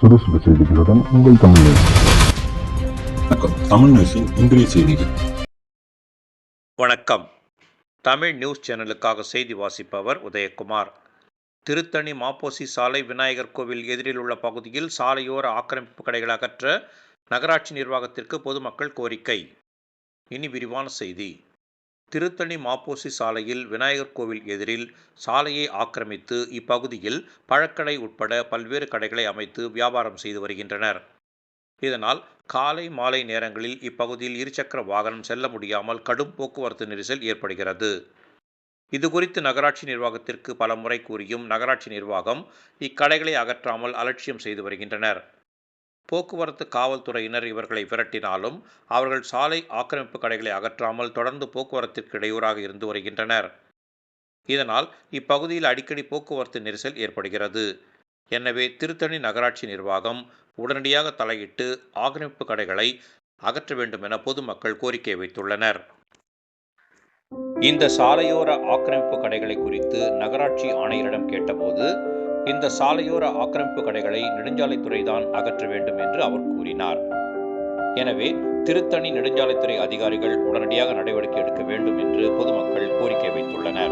சுறுசுறு செய்திகளுடன் உங்கள் தமிழ் நியூஸ். வணக்கம். தமிழ் நியூஸின் இன்றைய செய்திகள். வணக்கம். தமிழ் நியூஸ் சேனலுக்காக செய்தி வாசிப்பவர் உதயகுமார். திருத்தணி மாப்போசி சாலை விநாயகர் கோவில் எதிரில் உள்ள பகுதியில் சாலையோர ஆக்கிரமிப்பு கடைகளை அகற்ற நகராட்சி நிர்வாகத்திற்கு பொதுமக்கள் கோரிக்கை. இனி விரிவான செய்தி. திருத்தணி மாப்போசி சாலையில் விநாயகர் கோவில் எதிரில் சாலையை ஆக்கிரமித்து இப்பகுதியில் பழக்கடை உட்பட பல்வேறு கடைகளை அமைத்து வியாபாரம் செய்து வருகின்றனர். இதனால் காலை மாலை நேரங்களில் இப்பகுதியில் இருசக்கர வாகனம் செல்ல முடியாமல் கடும் போக்குவரத்து நெரிசல் ஏற்படுகிறது. இதுகுறித்து நகராட்சி நிர்வாகத்திற்கு பல முறை கூறியும் நகராட்சி நிர்வாகம் இக்கடைகளை அகற்றாமல் அலட்சியம் செய்து வருகின்றனர். போக்குவரத்து காவல்துறையினர் இவர்களை விரட்டினாலும் அவர்கள் சாலை ஆக்கிரமிப்பு கடைகளை அகற்றாமல் தொடர்ந்து போக்குவரத்திற்கு இடையூறாக இருந்து வருகின்றனர். இதனால் இப்பகுதியில் அடிக்கடி போக்குவரத்து நெரிசல் ஏற்படுகிறது. எனவே திருத்தணி நகராட்சி நிர்வாகம் உடனடியாக தலையிட்டு ஆக்கிரமிப்பு கடைகளை அகற்ற வேண்டும் என பொதுமக்கள் கோரிக்கை வைத்துள்ளனர். இந்த சாலையோர ஆக்கிரமிப்பு கடைகளை குறித்து நகராட்சி ஆணையரிடம் கேட்டபோது இந்த சாலையோர ஆக்கிரமிப்பு கடைகளை நெடுஞ்சாலைத்துறை தான் அகற்ற வேண்டும் என்று அவர் கூறினார். எனவே திருத்தணி நெடுஞ்சாலைத்துறை அதிகாரிகள் உடனடியாக நடவடிக்கை எடுக்க வேண்டும் என்று பொதுமக்கள் கோரிக்கை வைத்துள்ளனர்.